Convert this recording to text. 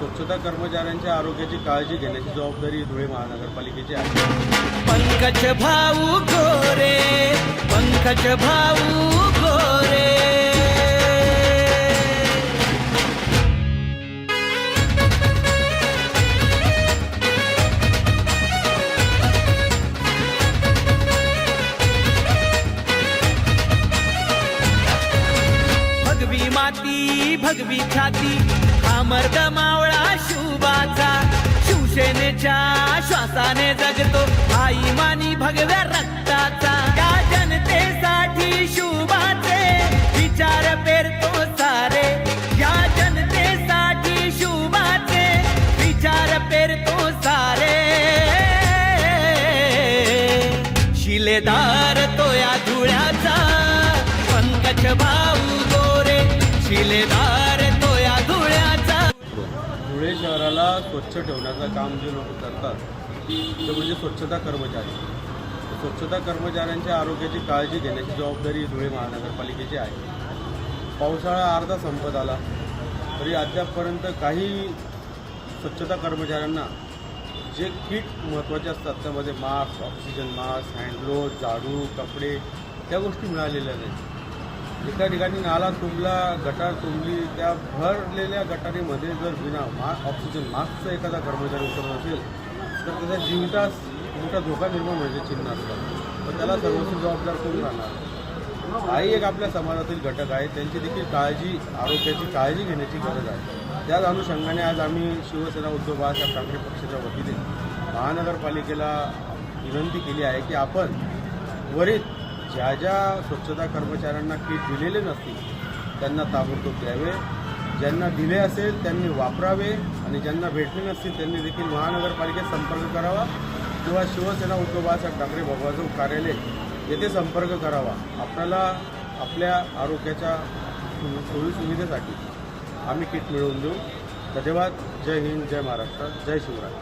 स्वच्छता कर्मचाऱ्यांच्या आरोग्याची काळजी घेण्याची जबाबदारी धुळे महानगरपालिकेची आहे. पंकज भाऊ गोरे पंकज भाऊ माती भगवी छाती हा मर्द मावळा शुभाचा. शिवसेनेच्या श्वासाने जगतो. आई मानी भगव्या रक्ताचा. या जनतेसाठी शुभाचे विचार पेरतो सारे. या जनतेसाठी शुभाचे विचार पेरतो सारे. शिलेदार तो या धुळ्यात शिलेदार तो या धुळ्याचा. धुळे शहराला स्वच्छ ठेवण्याचं काम जे लोक करतात ते म्हणजे स्वच्छता कर्मचारी. स्वच्छता कर्मचाऱ्यांच्या आरोग्याची काळजी घेण्याची जबाबदारी धुळे महानगरपालिकेची आहे. पावसाळा अर्धा संपत आला तरी अद्यापपर्यंत काही स्वच्छता कर्मचाऱ्यांना जे किट महत्त्वाचे असतात त्यामध्ये मास्क ऑक्सिजन मास्क हँडग्लोव्ह झाडू कपडे त्या गोष्टी मिळालेल्या नाहीत. एका ठिकाणी नाला तुंबला गटार तुंबली त्या भरलेल्या गटारीमध्ये जर विना मा ऑक्सिजन मास्कचा एखादा कर्मचारी उतरत असेल तर त्याचा जीवितास मोठा धोका निर्माण होण्याचे म्हणजे चिन्ह असतात तर त्याला सर्वस्वी जबाबदार कोण राहणार? हाही एक आपल्या समाजातील घटक आहे. त्यांची देखील काळजी आरोग्याची काळजी घेण्याची गरज आहे. त्याच अनुषंगाने आज आम्ही शिवसेना उद्धव बाळासाहेब ठाकरे पक्षाच्या वतीने महानगरपालिकेला विनंती केली आहे की आपण वरील ज्या ज्या स्वच्छता कर्मचाऱ्यांना किट दिलेले नसतील त्यांना ताबडतोब द्यावे. ज्यांना दिले असेल त्यांनी वापरावे आणि ज्यांना भेटले नसतील त्यांनी देखील महानगरपालिकेत संपर्क करावा किंवा शिवसेना उद्धव बाळासाहेब ठाकरे भगवाजो कार्यालय येथे संपर्क करावा. आपल्याला आपल्या आरोग्याच्या सोयीसुविधेसाठी आम्ही किट मिळवून देऊ. धन्यवाद. जय हिंद जय महाराष्ट्र जय शिवराय.